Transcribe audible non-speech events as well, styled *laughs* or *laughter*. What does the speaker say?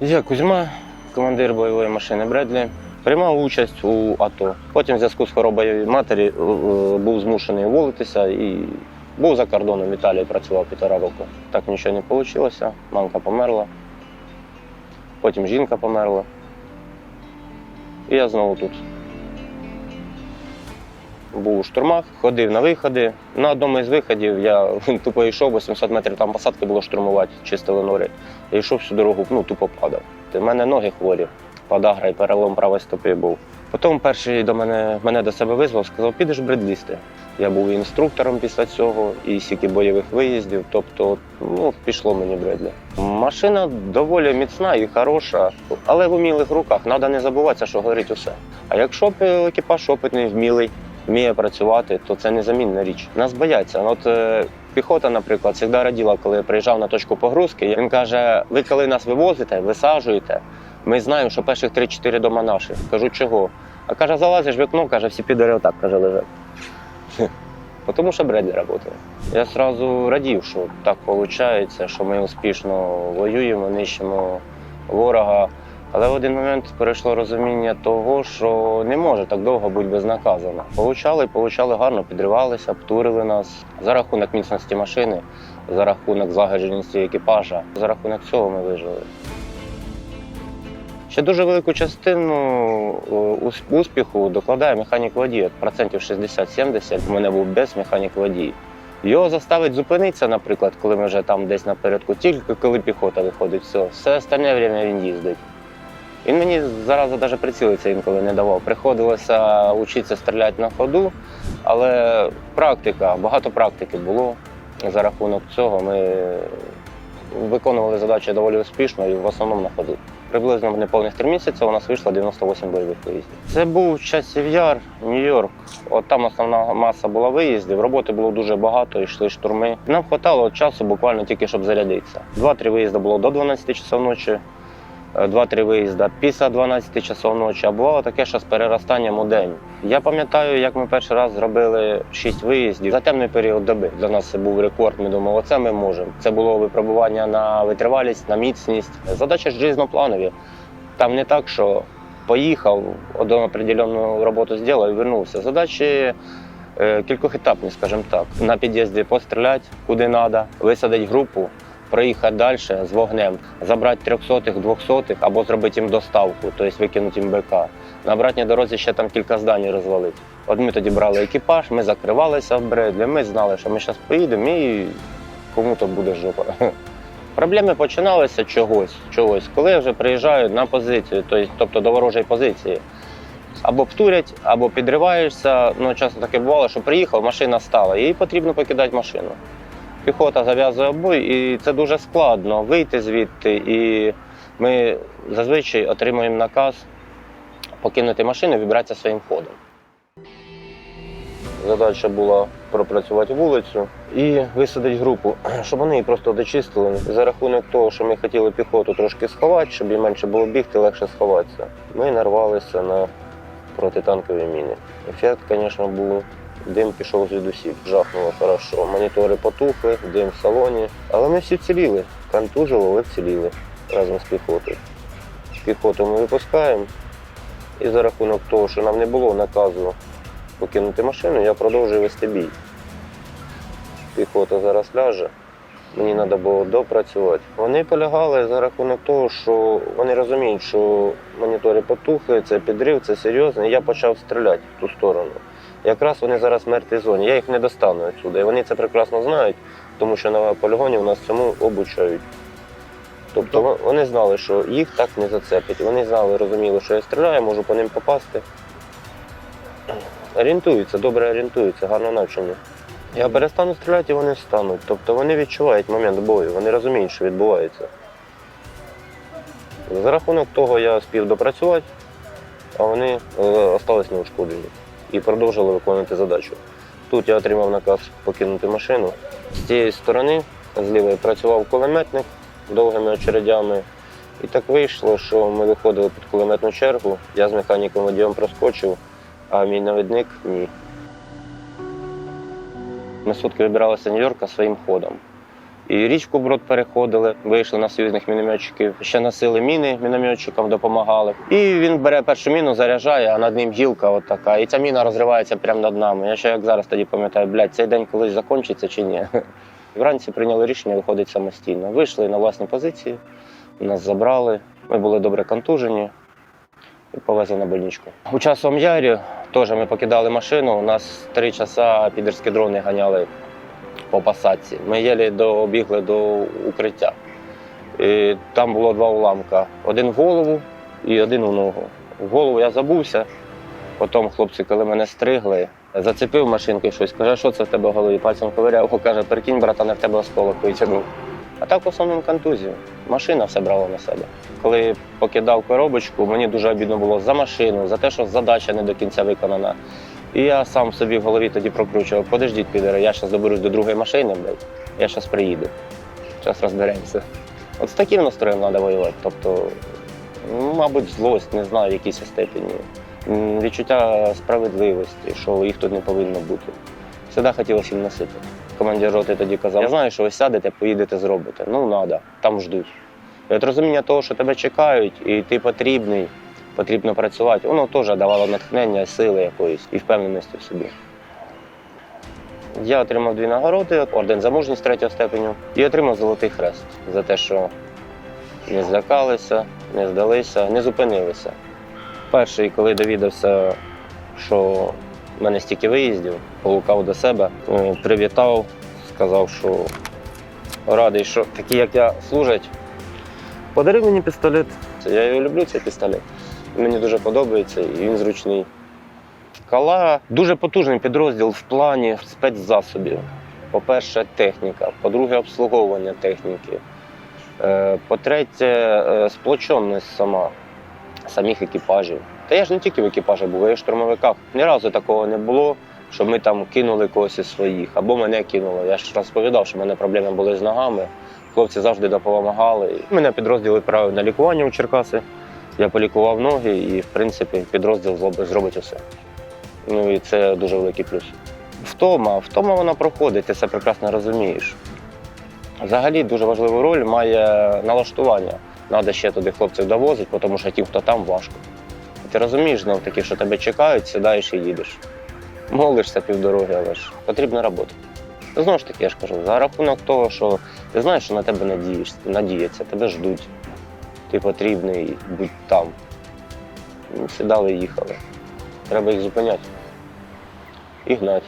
Я Кузьма, командир бойової машини Бредлі. Приймав участь у АТО. Потім, в зв'язку з хворобою матері, е, був змушений уволитися і був за кордоном в Італії, працював півтора року. Так нічого не вийшло. Мамка померла. Потім жінка померла. І я знову тут. Був у штурмах, ходив на виходи. На одному із виходів я *laughs* тупо йшов, 800 метрів там посадки було штурмувати, чистили нори. Я йшов всю дорогу, ну тупо падав. У мене ноги хворі, подагра і перелом правої стопи був. Потім перший до мене, мене до себе визвав, сказав, підеш бредлісти. Я був інструктором після цього, і стільки бойових виїздів, тобто ну, пішло мені бредлі. Машина доволі міцна і хороша, але в умілих руках треба не забуватися, що горить усе. А якщо екіпаж опитний, вмілий, вміє працювати, то це незамінна річ. Нас бояться. От е, піхота, наприклад, завжди раділа, коли я приїжджав на точку погрузки. Він каже: ви коли нас вивозите, висаджуєте, ми знаємо, що перших 3-4 дома наші. Кажу, чого? А каже, залазиш в вікно, каже, всі підори отак каже, лежать. Тому що Бредлі працює. Я одразу радів, що так виходить, що ми успішно воюємо, нищимо ворога. Але в один момент перейшло розуміння того, що не може так довго бути безнаказано. Получали, получали гарно, підривалися, обтурили нас за рахунок міцності машини, за рахунок злагодженості екіпажа. За рахунок цього ми вижили. Ще дуже велику частину успіху докладає механік водій. Процентів 60-70 у мене був без механік водій. Його заставить зупинитися, наприклад, коли ми вже там десь напередку, тільки коли піхота виходить, все, все остальне время він їздить. Він мені зараза навіть прицілитися інколи не давав. Приходилося вчитися стріляти на ходу, але практика, багато практики було. За рахунок цього ми виконували задачі доволі успішно і в основному на ходу. Приблизно в неповних три місяці у нас вийшло 98 бойових виїздів. Це був часів яр, Нью-Йорк. От там основна маса була виїздів, роботи було дуже багато, йшли штурми. Нам вистачало часу буквально тільки, щоб зарядитися. Два-три виїзди було до 12 часов ночі, е, два-три виїзди після 12 часов ночі, а бувало таке, що з переростанням у день. Я пам'ятаю, як ми перший раз зробили 6 виїздів за темний період доби. Для нас це був рекорд. Ми думали, оце ми можемо. Це було випробування на витривалість, на міцність. Задача ж різнопланові. Там не так, що поїхав, одну определенну роботу зробив і вернувся. Задачі е, кількохетапні, скажімо так. На під'їзді постріляти куди треба, висадити групу, проїхати далі з вогнем, забрати трьохсотих, двохсотих або зробити їм доставку, тобто викинути їм БК. На обратній дорозі ще там кілька зданий розвалити. От ми тоді брали екіпаж, ми закривалися в Бредлі, ми знали, що ми зараз поїдемо і кому-то буде жопа. *laughs* Проблеми починалися чогось, чогось, коли вже приїжджають на позицію, тобто- до ворожої позиції. Або птурять, або підриваєшся. Ну, часто таке бувало, що приїхав, машина стала, їй потрібно покидати машину. Піхота зав'язує бой, і це дуже складно вийти звідти. І ми зазвичай отримуємо наказ покинути машину і вибратися своїм ходом. Задача була пропрацювати вулицю і висадити групу, щоб вони її просто дочистили. За рахунок того, що ми хотіли піхоту трошки сховати, щоб їм менше було бігти, легше сховатися. Ми нарвалися на протитанкові міни. Ефект, звісно, був. Дим пішов звідусіль. Жахнуло хорошо. Монітори потухли, дим в салоні. Але ми всі вціліли. Контужило, але вціліли разом з піхотою. Піхоту ми випускаємо. І за рахунок того, що нам не було наказу покинути машину, я продовжую вести бій. Піхота зараз ляже. Мені треба було допрацювати. Вони полягали за рахунок того, що вони розуміють, що монітори потухли, це підрив, це серйозно. І я почав стріляти в ту сторону. Якраз вони зараз в мертвій зоні. Я їх не достану відсюди. І вони це прекрасно знають, тому що на полігоні у нас цьому обучають. Тобто вони знали, що їх так не зацепить. Вони знали, розуміли, що я стріляю, можу по ним попасти. Орієнтуються, добре орієнтуються, гарно навчені. Я перестану стріляти, і вони встануть. Тобто вони відчувають момент бою, вони розуміють, що відбувається. За рахунок того я спів допрацювати, а вони е, остались неушкоджені і продовжили виконувати задачу. Тут я отримав наказ покинути машину. З цієї сторони, з лівої, працював кулеметник довгими очередями. І так вийшло, що ми виходили під кулеметну чергу. Я з механіком водієм проскочив, а мій навідник ні. Ми сутки вибиралися Нью-Йорка своїм ходом. І річку брод переходили, вийшли на союзних мінометчиків, ще носили міни мінометчикам, допомагали. І він бере першу міну, заряджає, а над ним гілка от така. І ця міна розривається прямо над нами. Я ще як зараз тоді пам'ятаю, блядь, цей день колись закінчиться чи ні. *laughs* Вранці прийняли рішення виходити самостійно. Вийшли на власні позиції, нас забрали. Ми були добре контужені і повезли на больничку. У часом ярі теж ми покидали машину. У нас три часа підерські дрони ганяли по посадці. Ми єлі добігли до укриття. І там було два уламка: один в голову і один у ногу. В голову я забувся. Потім хлопці, коли мене стригли, зацепив машинкою щось, каже, що це в тебе в голові? Пальцем ковиряв, каже, прикинь, братане, в тебе осколок витягнув. А так в основному контузію. Машина все брала на себе. Коли покидав коробочку, мені дуже обідно було за машину, за те, що задача не до кінця виконана. І я сам собі в голові тоді прокручував, подождіть, підери, я зараз доберусь до другої машини, блядь, я зараз приїду. Зараз розберемося. От з таким настроєм треба воювати. Тобто, ну, мабуть, злость, не знаю, в якійсь степені. Відчуття справедливості, що їх тут не повинно бути. Завжди хотілося їм носити. Командир роти тоді казав: я знаю, що ви сядете, поїдете, зробите. Ну, треба, там ждуть. І от розуміння того, що тебе чекають, і ти потрібний, потрібно працювати, воно теж давало натхнення, сили якоїсь і впевненості в собі. Я отримав дві нагороди: орден за мужність третього степеню і отримав золотий хрест за те, що не злякалися, не здалися, не зупинилися. Перший, коли довідався, що в мене стільки виїздів, полукав до себе, е, привітав, сказав, що радий, що такі, як я, служать. Подарив мені пістолет. Я його люблю, цей пістолет. Мені дуже подобається і він зручний. Кала дуже потужний підрозділ в плані спецзасобів. По-перше, техніка, по-друге, обслуговування техніки. Е, По-третє, е, сплоченість сама, самих екіпажів. Та я ж не тільки в екіпажі був, я в штурмовиках. Ні разу такого не було, щоб ми там кинули когось із своїх, або мене кинули. Я ж розповідав, що в мене проблеми були з ногами. Хлопці завжди допомагали. Мене підрозділ відправив на лікування у Черкаси. Я полікував ноги і, в принципі, підрозділ зробить усе. Ну і це дуже великий плюс. Втома, втома вона проходить, ти це прекрасно розумієш. Взагалі дуже важливу роль має налаштування. Треба ще туди хлопців довозити, тому що тим, хто там, важко. Ти розумієш знов таки, що тебе чекають, сідаєш і їдеш. Молишся півдороги, але ж потрібна робота. Знову ж таки, я ж кажу, за рахунок того, що ти знаєш, що на тебе надієш, надіються, тебе ждуть. Ти потрібний будь там. Ну, Сідали і їхали. Треба їх зупиняти і гнати.